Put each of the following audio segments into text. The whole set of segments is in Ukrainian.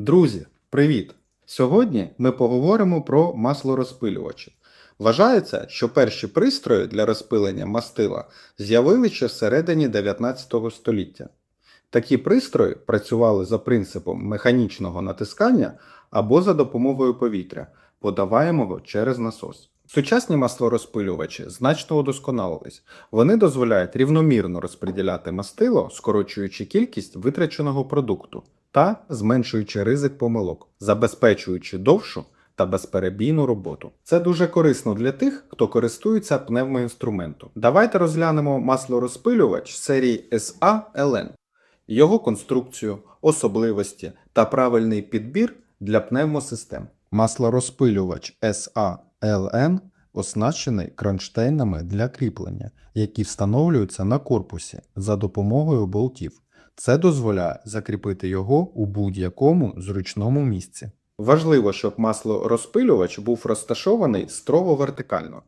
Друзі, привіт! Сьогодні ми поговоримо про маслорозпилювачі. Вважається, що перші пристрої для розпилення мастила з'явилися ще всередині 19 століття. Такі пристрої працювали за принципом механічного натискання або за допомогою повітря, подаваємого через насос. Сучасні маслорозпилювачі значно удосконалились. Вони дозволяють рівномірно розподіляти мастило, скорочуючи кількість витраченого продукту та зменшуючи ризик помилок, забезпечуючи довшу та безперебійну роботу. Це дуже корисно для тих, хто користується пневмоінструментом. Давайте розглянемо маслорозпилювач серії SA-LN, його конструкцію, особливості та правильний підбір для пневмосистем. Маслорозпилювач SA-LN оснащений кронштейнами для кріплення, які встановлюються на корпусі за допомогою болтів. Це дозволяє закріпити його у будь-якому зручному місці. Важливо, щоб маслорозпилювач був розташований строго вертикально.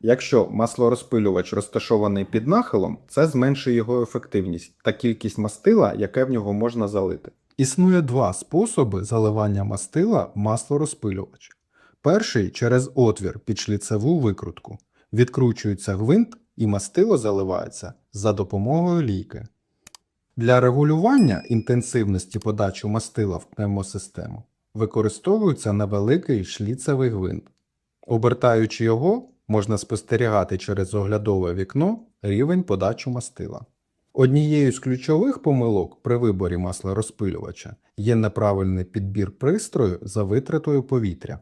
Якщо маслорозпилювач розташований під нахилом, це зменшує його ефективність та кількість мастила, яке в нього можна залити. Існує два способи заливання мастила в маслорозпилювач. Перший через отвір під шліцеву викрутку. Відкручується гвинт і мастило заливається за допомогою лійки. Для регулювання інтенсивності подачі мастила в пневмосистему використовується невеликий шліцевий гвинт. Обертаючи його, можна спостерігати через оглядове вікно рівень подачі мастила. Однією з ключових помилок при виборі маслорозпилювача є неправильний підбір пристрою за витратою повітря.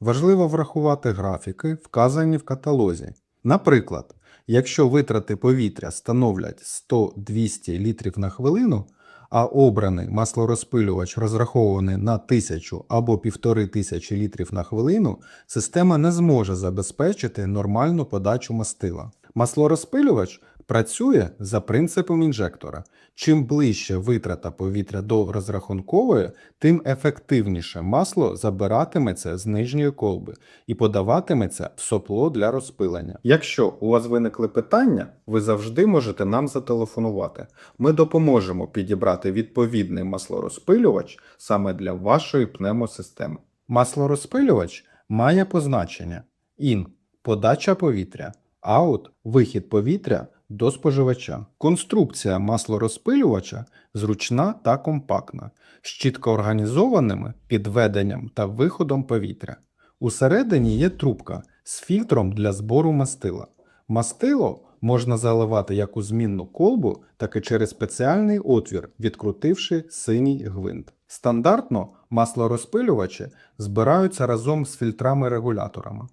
Важливо врахувати графіки, вказані в каталозі. Наприклад, якщо витрати повітря становлять 100-200 літрів на хвилину, а обраний маслорозпилювач розрахований на 1000 або 1500 літрів на хвилину, система не зможе забезпечити нормальну подачу мастила. Маслорозпилювач працює за принципом інжектора. Чим ближче витрата повітря до розрахункової, тим ефективніше масло забиратиметься з нижньої колби і подаватиметься в сопло для розпилення. Якщо у вас виникли питання, ви завжди можете нам зателефонувати. Ми допоможемо підібрати відповідний маслорозпилювач саме для вашої пневмосистеми. Маслорозпилювач має позначення IN – подача повітря, OUT – вихід повітря до споживача. Конструкція маслорозпилювача зручна та компактна, з чітко організованими підведенням та виходом повітря. Усередині є трубка з фільтром для збору мастила. Мастило можна заливати як у змінну колбу, так і через спеціальний отвір, відкрутивши синій гвинт. Стандартно маслорозпилювачі збираються разом з фільтрами-регуляторами.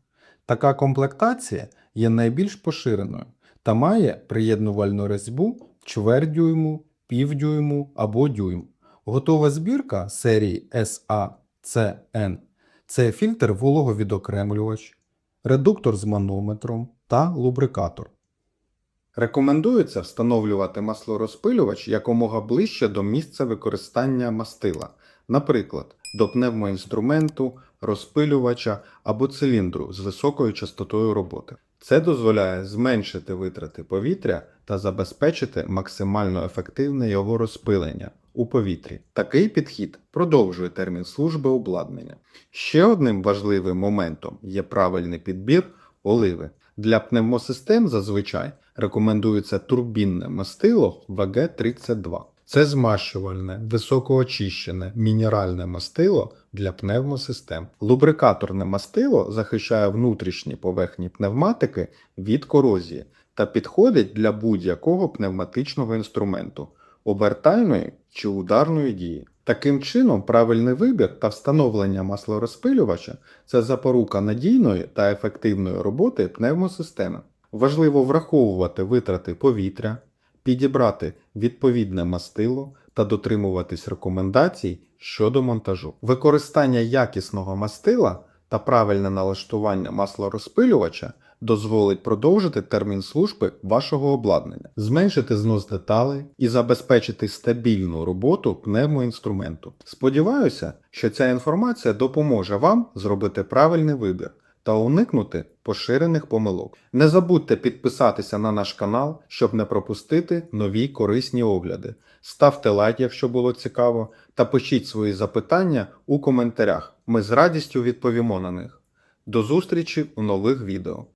Така комплектація є найбільш поширеною та має приєднувальну резьбу чверть дюйму, півдюйму або дюйм. Готова збірка серії SACN – це фільтр вологовідокремлювач, редуктор з манометром та лубрикатор. Рекомендується встановлювати маслорозпилювач якомога ближче до місця використання мастила, наприклад, до пневмоінструменту, розпилювача або циліндру з високою частотою роботи. Це дозволяє зменшити витрати повітря та забезпечити максимально ефективне його розпилення у повітрі. Такий підхід продовжує термін служби обладнання. Ще одним важливим моментом є правильний підбір оливи. Для пневмосистем зазвичай рекомендується турбінне мастило ВГ-32. Це змащувальне, високоочищене мінеральне мастило для пневмосистем. Лубрикаторне мастило захищає внутрішні поверхні пневматики від корозії та підходить для будь-якого пневматичного інструменту обертальної чи ударної дії. Таким чином, правильний вибір та встановлення маслорозпилювача це запорука надійної та ефективної роботи пневмосистеми. Важливо враховувати витрати повітря, підібрати відповідне мастило та дотримуватись рекомендацій щодо монтажу. Використання якісного мастила та правильне налаштування маслорозпилювача дозволить продовжити термін служби вашого обладнання, зменшити знос деталей і забезпечити стабільну роботу пневмоінструменту. Сподіваюся, що ця інформація допоможе вам зробити правильний вибір та уникнути поширених помилок. Не забудьте підписатися на наш канал, щоб не пропустити нові корисні огляди. Ставте лайк, якщо було цікаво, та пишіть свої запитання у коментарях. Ми з радістю відповімо на них. До зустрічі у нових відео.